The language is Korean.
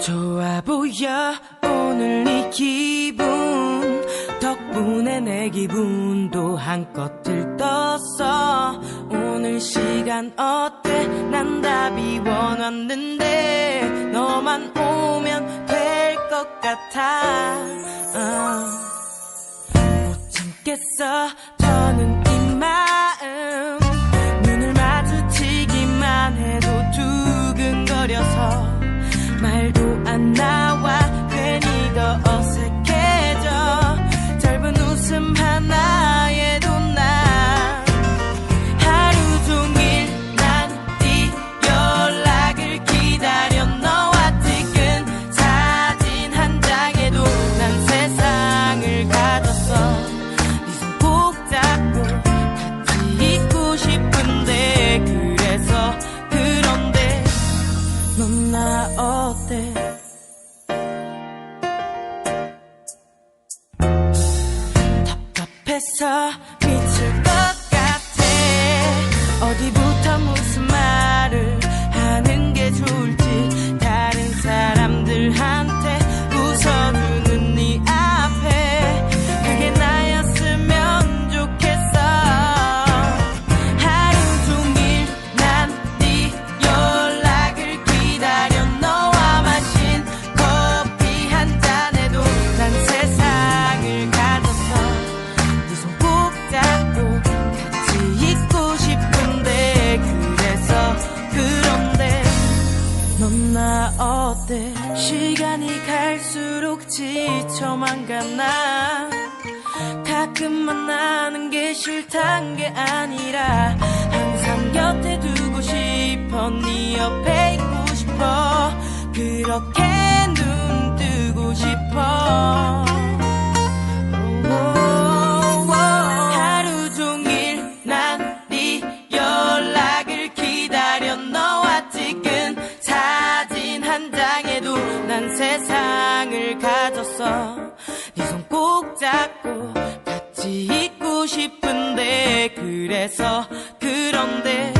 좋아 보여. 오늘 이 기분. 덕분에 내 기분도 한껏 들떴어. 오늘 시간 어때? 난 답이 원했는데 너만 오면 될 것 같아. 어. 못 참겠어. 저는 이 마음. 눈을 마주치기만 해도 두근거려서 말도 안 나와 괜히 더 어색해져. 짧은 웃음 하나에도 난 하루 종일 난 네 연락을 기다려. 너와 찍은 사진 한 장에도 난 세상을 가졌어. 네 손 꼭 잡고 같이 싶은데 그래서 그런데 넌 나 어때 미칠 것 같아. 어디부터 무슨 나 어때? 시간이 갈수록 지쳐만 가나? 가끔 만나는 게 싫단 게 아니라 항상 곁에 두고 싶어 네 옆에 있고 싶어. 그렇게 눈 뜨고 싶어 세상을 가졌어. 네 손 꼭 잡고 같이 있고 싶은데 그래서 그런데